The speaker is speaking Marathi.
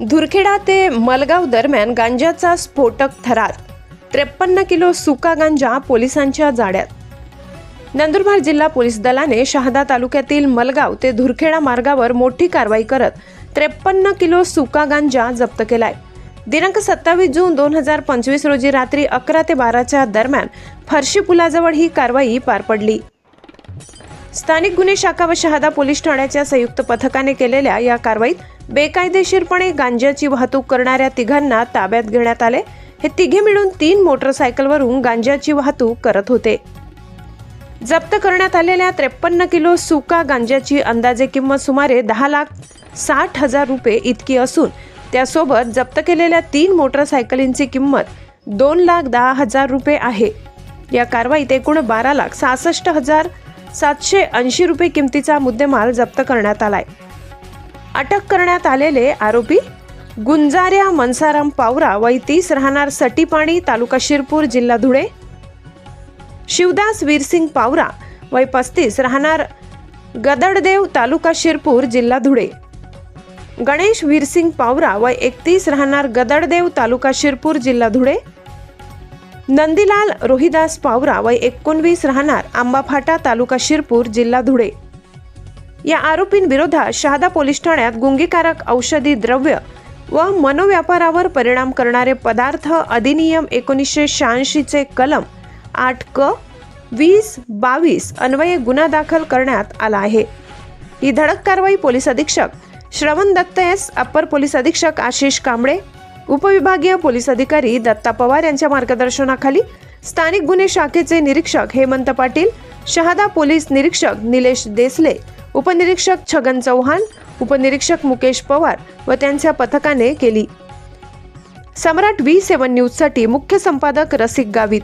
धुरखेडा ते मलगाव दरम्यान गांजाचा स्फोटक थरार. त्रेपन्न किलो सुका गांजा पोलिसांच्या जाड्यात नंदुरबार जिल्हा पोलीस दलाने शहादा तालुक्यातील मलगाव ते धुरखेडा मार्गावर मोठी कारवाई करत त्रेपन्न किलो सुका गांजा जप्त केलाय. दिनांक सत्तावीस जून दोन हजार पंचवीस रोजी रात्री अकरा ते बाराच्या दरम्यान फरशी पुलाजवळ ही कारवाई पार पडली. स्थानिक गुन्हे शाखा व शहादा पोलीस ठाण्याच्या संयुक्त पथकाने केलेल्या या कारवाईत बेकायदेशीरपणे गांजाची वाहतूक करणाऱ्या तिघांना ताब्यात घेण्यात आले. हे तिघे मिळून तीन मोटरसायकलवरून गांजाची वाहतूक करत होते. जप्त करण्यात आलेल्या त्रेपन्न किलो सुका गांजाची अंदाजे किंमत सुमारे दहा लाख साठ हजार रुपये इतकी असून त्यासोबत जप्त केलेल्या तीन मोटरसायकलींची किंमत दोन लाख दहा हजार रुपये आहे. या कारवाईत एकूण बारा लाख सहासष्ट हजार सातशे ऐंशी रुपये किमतीचा मुद्देमाल जप्त करण्यात आलाय. अटक करण्यात आलेले आरोपी गुंजार्या मनसाराम पावरा वय तीस राहणार सटीपाणी तालुका शिरपूर जिल्हा धुळे. शिवदास वीरसिंग पावरा वय पस्तीस राहणार गदडदेव तालुका शिरपूर जिल्हा धुळे. गणेश वीरसिंग पावरा वय एकतीस राहणार गदडदेव तालुका शिरपूर जिल्हा धुळे. नंदीलाल रोहिदास पावरा वय एकोणवीस राहणार आंबाफाटा तालुका शिरपूर जिल्हा धुळे. या आरोपींविरोधात शहादा पोलीस ठाण्यात गुंगीकारक औषधी द्रव्य व मनोव्यापारावर परिणाम करणारे पदार्थ अधिनियम एकोणीसशे शहाऐंशीचे कलम आठ क वीस बावीस अन्वये गुन्हा दाखल करण्यात आला आहे. ही धडक कारवाई पोलीस अधीक्षक श्रवण दत्त एस अप्पर पोलीस अधीक्षक आशिष कांबळे उपविभागीय पोलीस अधिकारी दत्ता पवार यांच्या मार्गदर्शनाखाली स्थानिक गुन्हे शाखेचे निरीक्षक हेमंत पाटील शहादा पोलीस निरीक्षक निलेश देसले उपनिरीक्षक छगन चौहान उपनिरीक्षक मुकेश पवार व त्यांच्या पथकाने केली. सम्राट व्ही सेवन न्यूजसाठी मुख्य संपादक रसिक गावित.